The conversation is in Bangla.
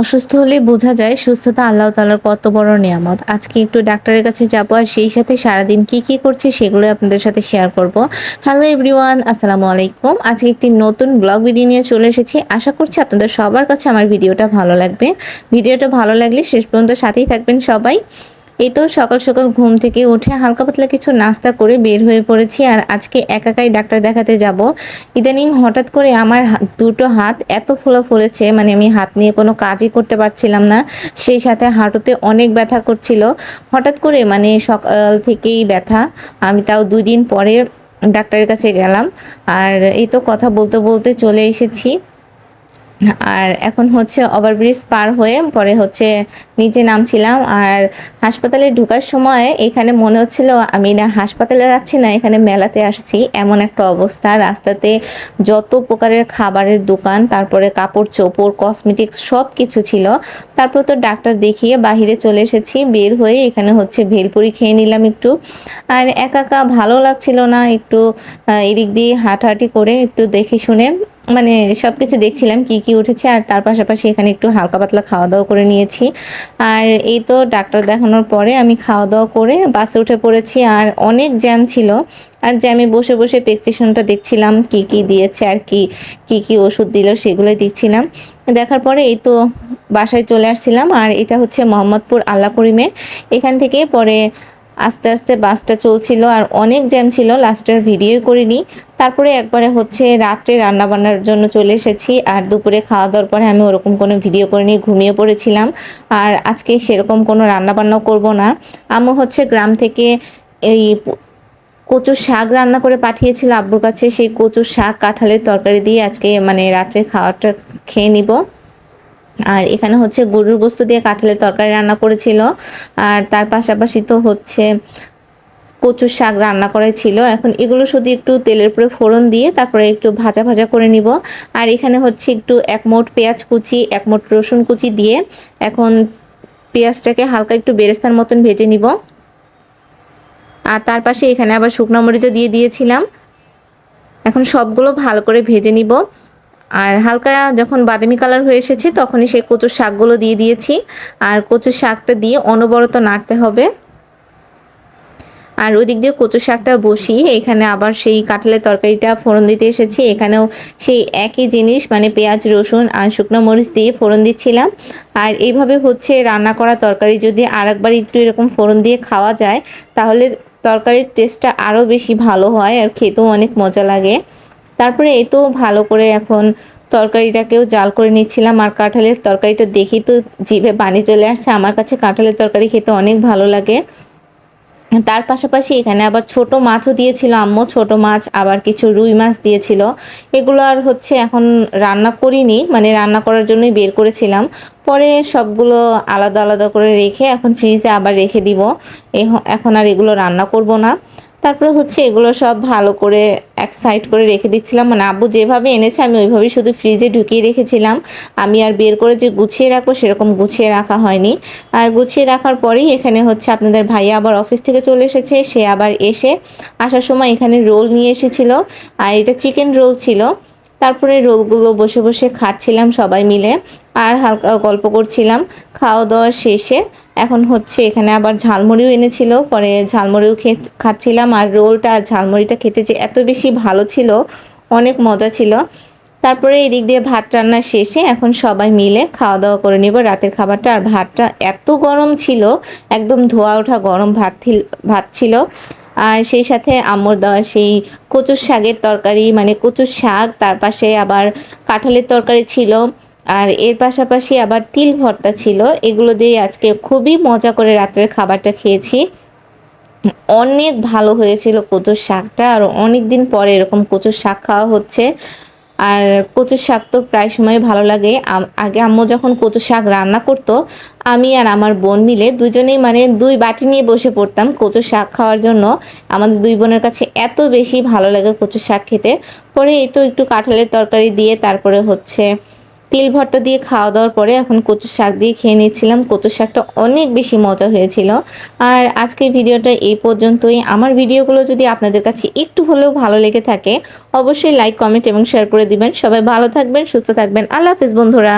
অসুস্থ হলে বোঝা যায় সুস্থতা আল্লাহ তালার কত বড় নিয়ামত। আজকে একটু ডাক্তারের কাছে যাব আর সেই সাথে সারাদিন কি কি করছে সেগুলো আপনাদের সাথে শেয়ার করব। হ্যালো এভরিওয়ান আসসালামু আলাইকুম। আজকে একটি নতুন ব্লগ ভিডিও নিয়ে চলে এসেছি। আশা করছি আপনাদের সবার কাছে আমার ভিডিওটা ভালো লাগবে। ভিডিওটা ভালো লাগলে শেষ পর্যন্ত সাথেই থাকবেন সবাই। এই তো সকাল সকাল ঘুম থেকে উঠে হালকা পাতলা কিছু নাস্তা করে বের হয়ে পড়েছি আর আজকে একাকাই ডাক্তার দেখাতে যাব। ইদানিং হঠাৎ করে আমার দুটো হাত এত ফোলা ফুলেছে মানে আমি হাত নিয়ে কোনো কাজই করতে পারছিলাম না। সেই সাথে হাঁটুতে অনেক ব্যথা করছিল। হঠাৎ করে মানে সকাল থেকেই ব্যথা। আমি তাও দুই দিন পরে ডাক্তারের কাছে গেলাম। আর এই তো কথা বলতে বলতে চলে এসেছি। আর এখন হচ্ছে ওভারব্রিজ পার হয়ে পরে হচ্ছে নিচে নামছিলাম। আর হাসপাতালে ঢোকার সময় এখানে মনে হচ্ছিল আমি না হাসপাতালে যাচ্ছি না, এখানে মেলাতে আসছি। এমন একটা অবস্থা। রাস্তাতে যত প্রকারের খাবারের দোকান, তারপরে কাপড় চোপড় কসমেটিক্স সব কিছু ছিল। তারপর তো ডাক্তার দেখিয়ে বাহিরে চলে এসেছি। বের হয়ে এখানে হচ্ছে ভেলপুরি খেয়ে নিলাম একটু। আর একা একা ভালো লাগছিল না একটু এদিক দিয়ে হাঁটাহাঁটি করে একটু দেখে শুনে। মানে সব কিছু দেখছিলাম, কি কি উঠেছে, আর তার পাশাপাশি এখানে একটু হালকা পাতলা খাওয়া দাওয়া করে নিয়েছি। আর এই তো ডাক্তার দেখানোর পরে আমি খাওয়া দাওয়া করে বাসে উঠে পড়েছি, আর অনেক জ্যাম ছিল। আর জ্যামে বসে বসে প্রেসক্রিপশনটা দেখছিলাম, কি কি দিয়েছে আর কি কি কি ওষুধ দিল সেগুলোই দেখছিলাম। দেখার পরে এই তো বাসায় চলে আসছিলাম, আর এটা হচ্ছে মোহাম্মদপুর আল্লাহ করিমে। এখান থেকে পরে আস্তে আস্তে বাসটা চলছিল আর অনেক জ্যাম ছিল লাস্টের ভিডিও করিনি। তারপরে একবারে হচ্ছে রাত্রে রান্না বান্নার জন্য চলে এসেছি আর দুপুরে খাওয়া দাওয়ার পরে আমি ওরকম কোনো ভিডিও করিনি, ঘুমিয়ে পড়েছিলাম। আর আজকে সেরকম কোনো রান্না বান্নাও করব না। আমি হচ্ছে গ্রাম থেকে এই কচুর শাক রান্না করে পাঠিয়েছিল আব্বুর কাছে, সেই কচুর শাক কাঁঠালের তরকারি দিয়ে আজকে মানে রাত্রে খাওয়াটা খেয়ে নিব। আর এখানে হচ্ছে গরুর গোস্ত দিয়ে কাঁঠালের তরকারি রান্না করেছিল। আর তার পাশাপাশি তো হচ্ছে কচু শাক রান্না করা ছিল। এখন এগুলো শুধু একটু তেলের উপরে ফোড়ন দিয়ে তারপরে একটু ভাজা ভাজা করে নিব। আর এখানে হচ্ছে একটু এক মোট পেঁয়াজ কুচি এক মোট রসুন কুচি দিয়ে এখন পেঁয়াজটাকে হালকা একটু বেরেস্তার মতন ভেজে নিব। আর তার পাশে এখানে আবার শুকনো মরিচও দিয়ে দিয়েছিলাম। এখন সবগুলো ভালো করে ভেজে নিব। আর হালকা যখন বাদামি কালার হয়ে এসেছে, তখনই সেই কচুর শাকগুলো দিয়ে দিয়েছি। আর কচুর শাকটা দিয়ে অনবরত নাড়তে হবে। আর ওদিক দিয়ে কচু শাকটা বসিয়ে এখানে আবার সেই কাঁঠালের তরকারিটা ফোড়ন দিতে এসেছি। এখানেও সেই একই জিনিস মানে পেঁয়াজ, রসুন আর শুকনো মরিচ দিয়ে ফোড়ন দিচ্ছিলাম। আর এইভাবে হচ্ছে রান্না করা তরকারি যদি আরেকবার একটু এরকম ফোড়ন দিয়ে খাওয়া যায়, তাহলে তরকারির টেস্টটা আরও বেশি ভালো হয় আর খেতেও অনেক মজা লাগে। তারপরে এই তো ভালো করে এখন তরকারিটাকেও জাল করে নিচ্ছিলাম আর কাঁঠালের তরকারিটা দেখি তো জিভে পানি চলে আসছে। আমার কাছে কাঁঠালের তরকারি খেতে অনেক ভালো লাগে। তার পাশাপাশি এখানে আবার ছোট মাছও দিয়েছিল আম্মু। ছোট মাছ, আবার কিছু রুই মাছ দিয়েছিল। এগুলো আর হচ্ছে এখন রান্না করিনি মানে রান্না করার জন্যই বের করেছিলাম। পরে সবগুলো আলাদা আলাদা করে রেখে এখন ফ্রিজে আবার রেখে দিব। এখন আর এগুলো রান্না করব না। তারপরে হচ্ছে এগুলো সব ভালো করে এক সাইড করে রেখে দিচ্ছিলাম। মানে আব্বু যেভাবে এনেছে, আমি ওইভাবেই শুধু ফ্রিজে ঢুকিয়ে রেখেছিলাম। আমি আর বের করে যে গুছিয়ে রাখব, সেরকম গুছিয়ে রাখা হয়নি। আর গুছিয়ে রাখার পরেই এখানে হচ্ছে আপনাদের ভাইয়া আবার অফিস থেকে চলে এসেছে। সে আবার এসে আসার সময় এখানে রোল নিয়ে এসেছিল। আর এটা চিকেন রোল ছিল। তারপরে রোলগুলো বসে বসে খাচ্ছিলাম সবাই মিলে আর হালকা গল্প করছিলাম। খাওয়া দাওয়া শেষে এখন হচ্ছে এখানে আবার ঝালমুড়িও এনেছিল, পরে ঝালমুড়িও খেয়ে খাচ্ছিলাম আর রোলটা আর ঝালমুড়িটা খেতে যে এত বেশি ভালো ছিল, অনেক মজা ছিল। তারপরে এদিক দিয়ে ভাত রান্না শেষে এখন সবাই মিলে খাওয়া দাওয়া করে নিব রাতের খাবারটা। আর ভাতটা এত গরম ছিল, একদম ধোয়া ওঠা গরম ভাত ভাত ছিল। আর সেই সাথে আম্মুর দেওয়া সেই কচুর শাকের তরকারি মানে কচুর শাক, তার পাশে আবার কাঁঠালের তরকারি ছিল। আর এর পাশাপাশি আবার তিল ভর্তা ছিল। এগুলো দিয়ে আজকে খুবই মজা করে রাত্রের খাবারটা খেয়েছি। অনেক ভালো হয়েছিল কচুর শাকটা, আর অনেক দিন পরে এরকম কচুর শাক খাওয়া হচ্ছে। আর কচুর শাক তো প্রায় সময় ভালো লাগে। আগে আম্মু যখন কচু শাক রান্না করত, আমি আর আমার বোন মিলে দুজনেই মানে দুই বাটি নিয়ে বসে পড়তাম কচু শাক খাওয়ার জন্য। আমাদের দুই বোনের কাছে এত বেশি ভালো লাগে কচু শাক খেতে। পরে এই তো একটু কাঁঠালের তরকারি দিয়ে তারপরে হচ্ছে তিল ভর্তা দিয়ে খাওয়া দাওয়ার পরে এখন কচু শাক দিয়ে খেয়ে নিচ্ছিলাম। কচু শাকটা অনেক বেশি মজা হয়েছিল। আর আজকের ভিডিওটা এই পর্যন্তই। আমার ভিডিওগুলো যদি আপনাদের কাছে একটু হলেও ভালো লেগে থাকে, অবশ্যই লাইক কমেন্ট এবং শেয়ার করে দিবেন। সবাই ভালো থাকবেন, সুস্থ থাকবেন। আল্লাহ হাফিজ বন্ধুরা।